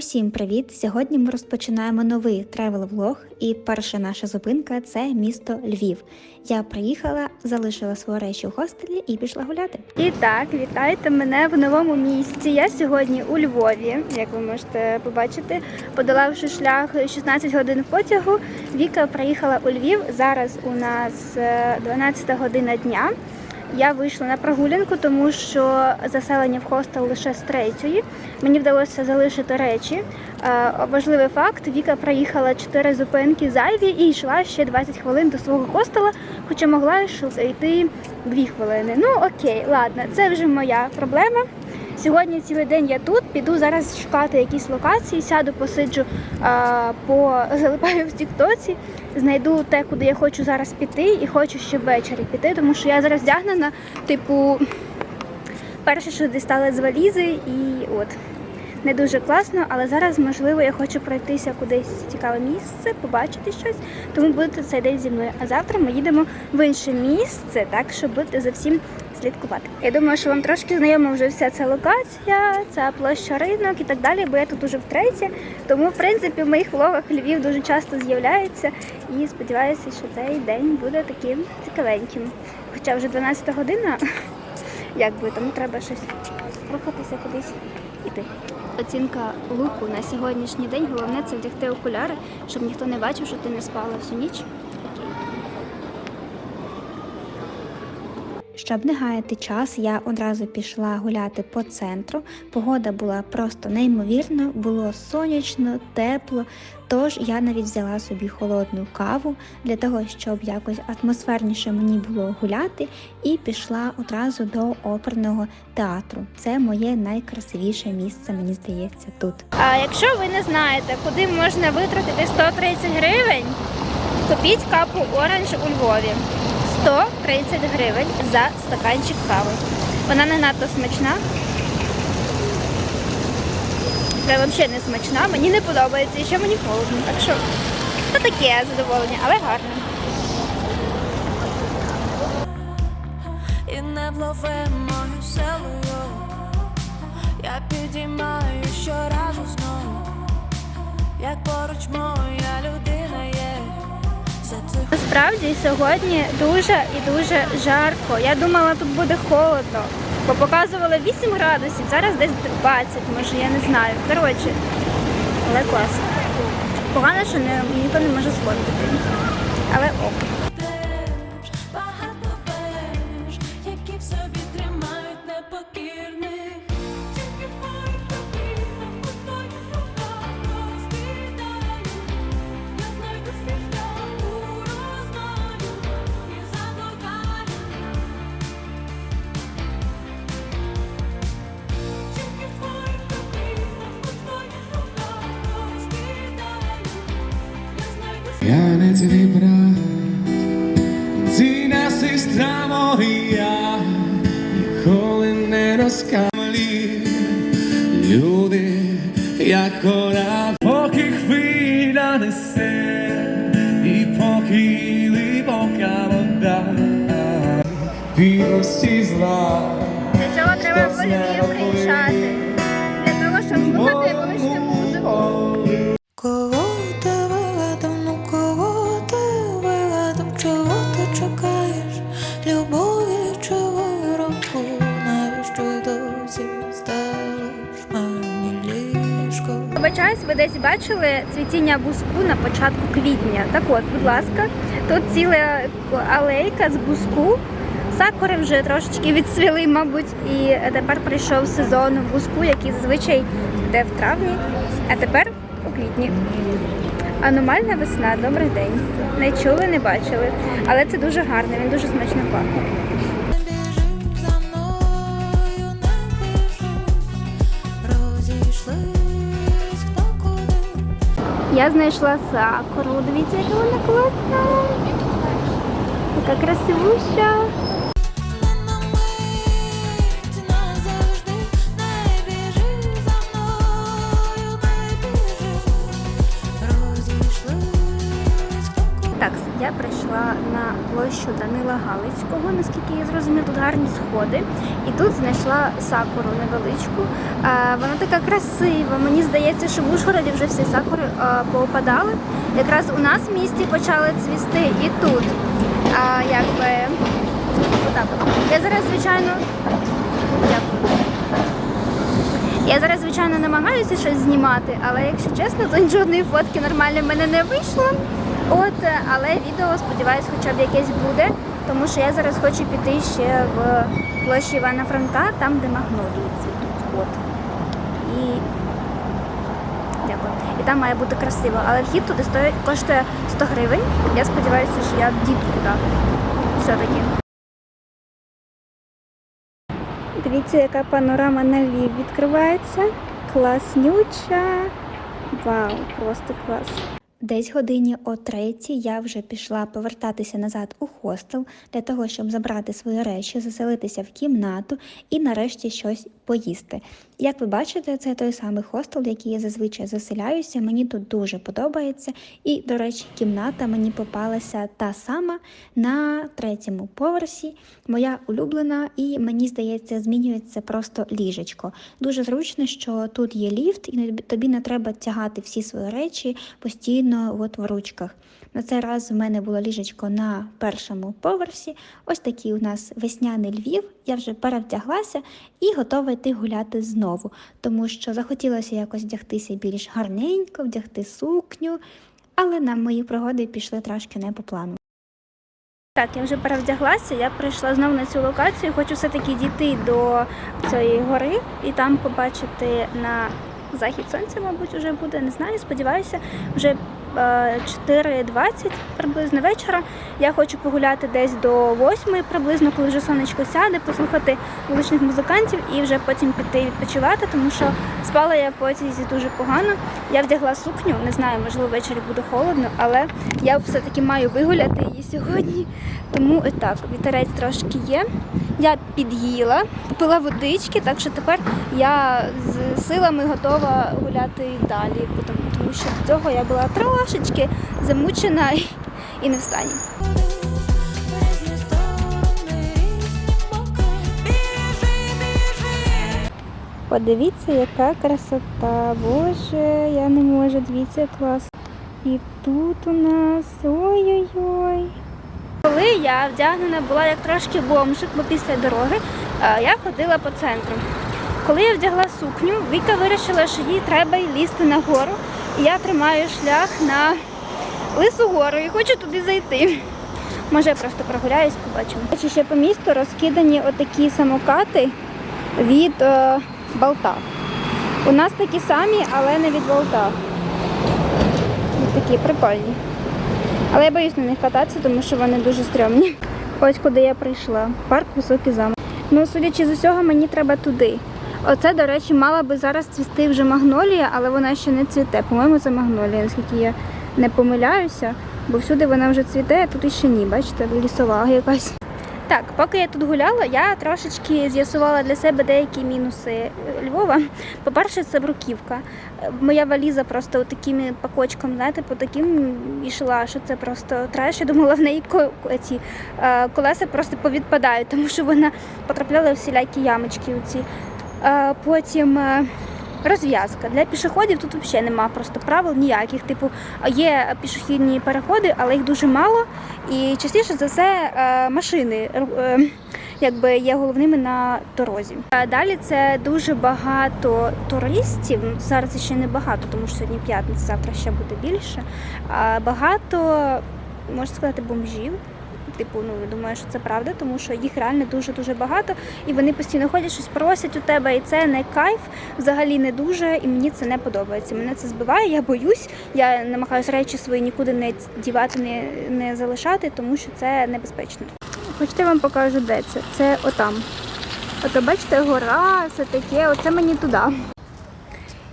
Усім привіт! Сьогодні ми розпочинаємо новий тревел-влог, і перша наша зупинка це місто Львів. Я приїхала, залишила свої речі в хостелі і пішла гуляти. І так, вітайте мене в новому місці. Я сьогодні у Львові, як ви можете побачити, подолавши шлях 16 годин потягу. Віка приїхала у Львів. Зараз у нас е, 12 година дня. Я вийшла на прогулянку, тому що заселення в хостел лише з третьої. Мені вдалося залишити речі. Е, Важливий факт: Віка проїхала 4 зупинки зайві і йшла ще 20 хвилин до свого хостела, хоча могла йти 2 хвилини. Ну окей, ладно, це вже моя проблема. Сьогодні цілий день я тут, піду зараз шукати якісь локації, сяду, посиджу, а, по залипаю в Тіктоці, знайду те, куди я хочу зараз піти, і хочу ще ввечері піти, тому що я зараз вдягнена, типу, перше, що дістала з валізи, і от. Не дуже класно, але зараз, можливо, я хочу пройтися кудись цікаве місце, побачити щось, тому будете цей день зі мною. А завтра ми їдемо в інше місце, так що будете за всім слідкувати. Я думаю, що вам трошки знайома вже вся ця локація, ця площа ринок і так далі, бо я тут уже втретє. Тому, в принципі, в моїх влогах Львів дуже часто з'являється і сподіваюся, що цей день буде таким цікавеньким. Хоча вже 12 година, як би, тому треба щось рухатися кудись іти. Оцінка луку на сьогоднішній день. Головне це вдягти окуляри, щоб ніхто не бачив, що ти не спала всю ніч. Щоб не гаяти час, я одразу пішла гуляти по центру. Погода була просто неймовірна, було сонячно, тепло. Тож я навіть взяла собі холодну каву для того, щоб якось атмосферніше мені було гуляти, і пішла одразу до оперного театру. Це моє найкрасивіше місце, мені здається, тут. А якщо ви не знаєте, куди можна витратити 130 гривень, купіть капу оранж у Львові. 130 гривень за стаканчик кави. Вона не надто смачна. Це взагалі не смачна, мені не подобається і ще мені холодно. Так що це таке задоволення, але гарно. і невловимою силою я підіймаю щоразу знову, як поруч моя людина Насправді сьогодні дуже і дуже жарко. Я думала, тут буде холодно, бо показували 8 градусів, зараз десь 20, може я не знаю. Коротше, але класно. Погано, що не, ніхто не може сходити. Але ок. Ніколи не розкамлі. Люди, як кора, поки хвиля несе, і поки глибока вода, всі зла. Для цього треба в Львів Вибачаюсь, ви десь бачили цвітіння буску на початку квітня. Так от, будь ласка, тут ціла алейка з буску. Сакури вже трошечки відсвіли, мабуть, і тепер прийшов сезон буску, який зазвичай йде в травні, а тепер у квітні. Аномальна весна, добрий день. Не чули, не бачили. Але це дуже гарно, він дуже смачно пахне. Я знайшла сакуру. Дивіться, яка вона класна. Така красивуща. Площу Данила Галицького, наскільки я зрозуміла, тут гарні сходи. І тут знайшла сакуру невеличку. А, вона така красива. Мені здається, що в Ужгороді вже всі сакури а, поопадали. Якраз у нас в місті почали цвісти і тут. А, якби. Я зараз, звичайно, дякую. Я зараз, звичайно, намагаюся щось знімати, але якщо чесно, то жодної фотки нормально в мене не вийшло. От, е, але відео, сподіваюсь, хоча б якесь буде, тому що я зараз хочу піти ще в площі Івана Франка, там, де магнолії цвітуть. От. І дякую. І там має бути красиво. Але вхід туди стоїть, коштує 100 гривень. Я сподіваюся, що я дійду туди. Все-таки. Дивіться, яка панорама на Львів відкривається. Класнюча. Вау, просто клас. Десь годині о третій я вже пішла повертатися назад у хостел для того, щоб забрати свої речі, заселитися в кімнату і нарешті щось поїсти. Як ви бачите, це той самий хостел, який я зазвичай заселяюся. Мені тут дуже подобається. І, до речі, кімната мені попалася та сама на третьому поверсі. Моя улюблена, і мені здається, змінюється просто ліжечко. Дуже зручно, що тут є ліфт, і тобі не треба тягати всі свої речі постійно от в ручках. На цей раз в мене було ліжечко на першому поверсі. Ось такий у нас весняний Львів. Я вже перевдяглася і готова йти гуляти знову, тому що захотілося якось вдягтися більш гарненько, вдягти сукню, але на мої пригоди пішли трошки не по плану. Так, я вже перевдяглася, я прийшла знову на цю локацію. Хочу все-таки дійти до цієї гори і там побачити на захід сонця, мабуть, вже буде. Не знаю, сподіваюся, вже 4.20 приблизно вечора. Я хочу погуляти десь до 8 приблизно, коли вже сонечко сяде, послухати вуличних музикантів і вже потім піти відпочивати, тому що спала я в потязі дуже погано. Я вдягла сукню, не знаю, можливо, ввечері буде холодно, але я все-таки маю вигуляти її сьогодні. Тому і так, вітерець трошки є. Я під'їла, попила водички, так що тепер я з силами готова гуляти далі, тому, що до цього я була трошечки замучена і- не в стані. Подивіться, яка красота. Боже, я не можу, дивіться клас. І тут у нас ой-ой-ой. Коли я вдягнена була як трошки бомжик, бо після дороги е, я ходила по центру. Коли я вдягла сукню, Віка вирішила, що їй треба й лізти на гору. Я тримаю шлях на Лису гору і хочу туди зайти. Може, я просто прогуляюсь, побачимо. Бачу, ще по місту розкидані отакі самокати від е, болта. У нас такі самі, але не від болта. Такі прикольні. Але я боюсь на них кататися, тому що вони дуже стрьомні. Ось куди я прийшла. Парк Високий замок. Ну, судячи з усього, мені треба туди. Оце, до речі, мала би зараз цвісти вже магнолія, але вона ще не цвіте. По-моєму, це магнолія, наскільки я не помиляюся, бо всюди вона вже цвіте, а тут іще ні, бачите, лісова якась. Так, поки я тут гуляла, я трошечки з'ясувала для себе деякі мінуси Львова. По-перше, це бруківка. Моя валіза просто такими пакочком, знаєте, по таким йшла, що це просто треш. Я думала, в неї ці е, колеса просто повідпадають, тому що вона потрапляла в всілякі ямочки. Оці. Е, Потім е, розв'язка. Для пішоходів тут взагалі нема просто правил ніяких. Типу, є пішохідні переходи, але їх дуже мало. І частіше за все е, машини якби є головними на дорозі. Далі це дуже багато туристів. Зараз ще не багато, тому що сьогодні п'ятниця, завтра ще буде більше. Багато можна сказати бомжів. Типу, ну я думаю, що це правда, тому що їх реально дуже дуже багато, і вони постійно ходять, щось просять у тебе, і це не кайф, взагалі не дуже, і мені це не подобається. Мене це збиває, я боюсь. Я намагаюся речі свої нікуди не дівати, не, не залишати, тому що це небезпечно. Хочете, я вам покажу, де це? Це отам. Ото бачите, гора, все таке, оце мені туди.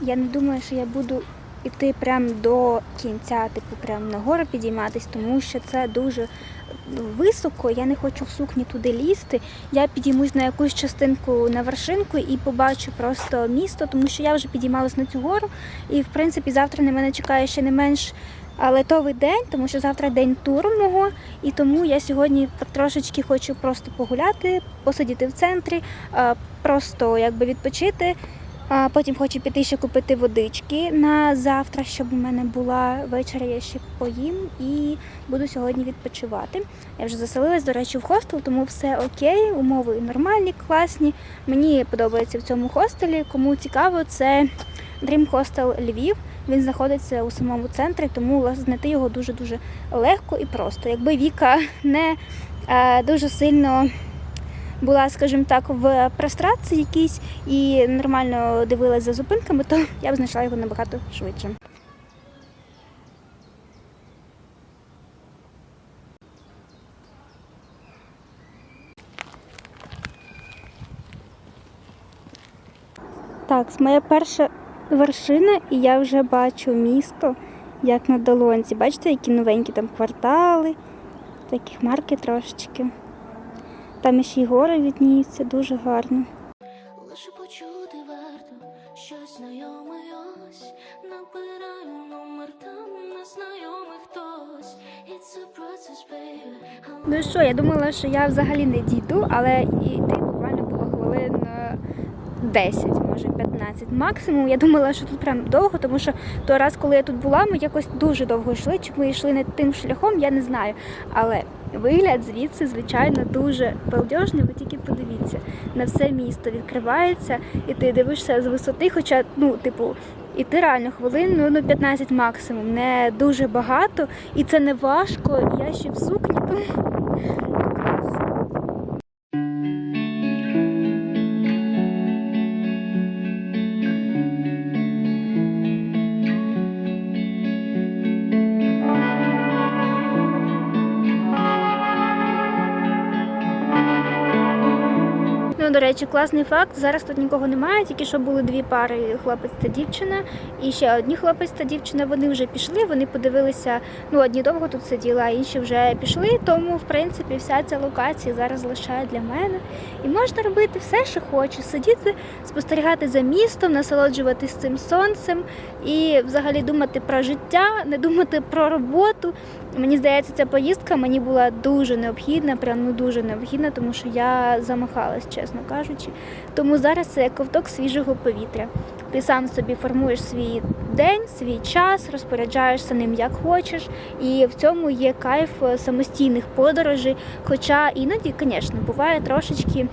Я не думаю, що я буду йти прямо до кінця, типу, прямо на гору підійматись, тому що це дуже високо. Я не хочу в сукні туди лізти. Я підіймусь на якусь частинку на вершинку і побачу просто місто, тому що я вже підіймалась на цю гору. І в принципі завтра на мене чекає ще не менш летовий день, тому що завтра день туру мого, і тому я сьогодні трошечки хочу просто погуляти, посидіти в центрі, просто якби відпочити. А потім хочу піти ще купити водички на завтра, щоб у мене була ввечері, я ще поїм і буду сьогодні відпочивати. Я вже заселилась, до речі, в хостел, тому все окей, умови нормальні, класні. Мені подобається в цьому хостелі. Кому цікаво, це Dream Hostel Львів. Він знаходиться у самому центрі, тому знайти його дуже-дуже легко і просто. Якби Віка не е, дуже сильно була, скажімо так, в прострації якійсь і нормально дивилась за зупинками, то я б знайшла його набагато швидше. Так, моя перша вершина, і я вже бачу місто як на долонці. Бачите, які новенькі там квартали, такі хмарки трошечки. Там ще й гори відніються, дуже гарно. Лише почути варто щось знайоме ось Набираю номер там незнайомий хтось It's a process, baby Ну що, я думала, що я взагалі не дійду, але йти буквально було хвилин е, 10, може 15 максимум. Я думала, що тут прям довго, тому що той раз, коли я тут була, ми якось дуже довго йшли. Чи ми йшли не тим шляхом, я не знаю. Але вигляд звідси, звичайно, дуже балдежний. Ви тільки подивіться, на все місто відкривається, і ти дивишся з висоти, хоча, ну, типу. І ти реально хвилин, ну, ну 15 максимум, не дуже багато, і це не важко. Я ще в сукні, тому речі, класний факт. Зараз тут нікого немає, тільки що були дві пари хлопець та дівчина. І ще одні хлопець та дівчина. Вони вже пішли. Вони подивилися. Ну, одні довго тут сиділи, а інші вже пішли. Тому, в принципі, вся ця локація зараз лишає для мене. І можна робити все, що хочеш. Сидіти, спостерігати за містом, насолоджуватись цим сонцем і взагалі думати про життя, не думати про роботу. Мені здається, ця поїздка мені була дуже необхідна, прям ну дуже необхідна, тому що я замахалась, чесно кажучи. Тому зараз це як ковток свіжого повітря. Ти сам собі формуєш свій день, свій час, розпоряджаєшся ним як хочеш, і в цьому є кайф е, самостійних подорожей. Хоча іноді, звісно, буває трошечки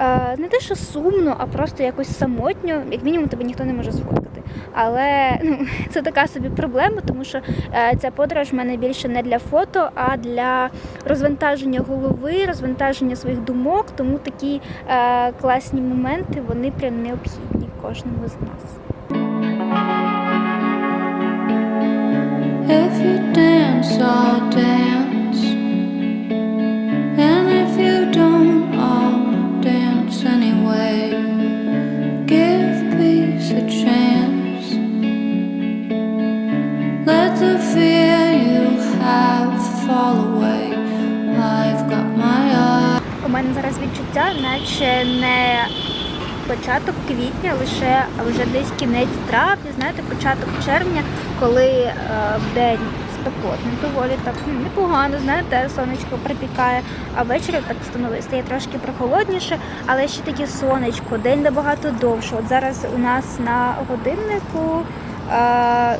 е, не те, що сумно, а просто якось самотньо, як мінімум тебе ніхто не може сфоткати. Але ну, це така собі проблема, тому що е, ця подорож в мене більше не для фото, а для розвантаження голови, розвантаження своїх думок. Тому такі е, класні моменти вони прям необхідні кожному з нас. If you dance, I'll dance. Відчуття, наче не початок квітня, лише вже десь кінець травня, знаєте, початок червня, коли е, в день спекотно, доволі так ну, непогано, знаєте, сонечко припікає, а ввечері так становиться стає трошки прохолодніше, але ще таке сонечко, день набагато довше. От зараз у нас на годиннику е,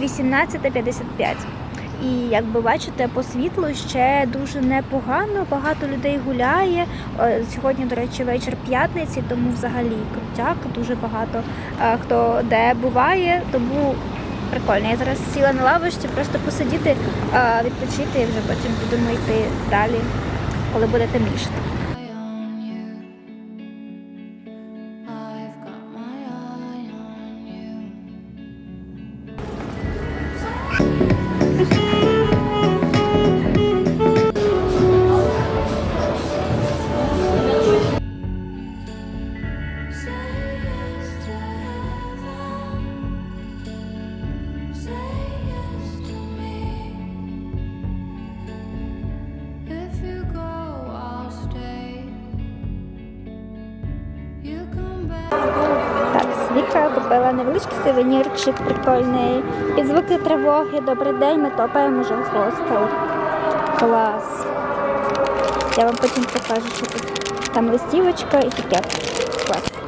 18.55. І як ви бачите, по світлу ще дуже непогано. Багато людей гуляє. Е, Сьогодні, до речі, вечір п'ятниці, тому взагалі крутяк. Дуже багато е, хто де буває. Тому прикольно. Я зараз сіла на лавочці, просто посидіти, е, відпочити і вже потім будемо йти далі, коли буде темніше. Віка купила невеличкий сувенірчик прикольний. Під звуки тривоги, добрий день, ми топаємо вже в хостел. Клас. Я вам потім покажу, що тут. Там листівочка і таке. Клас.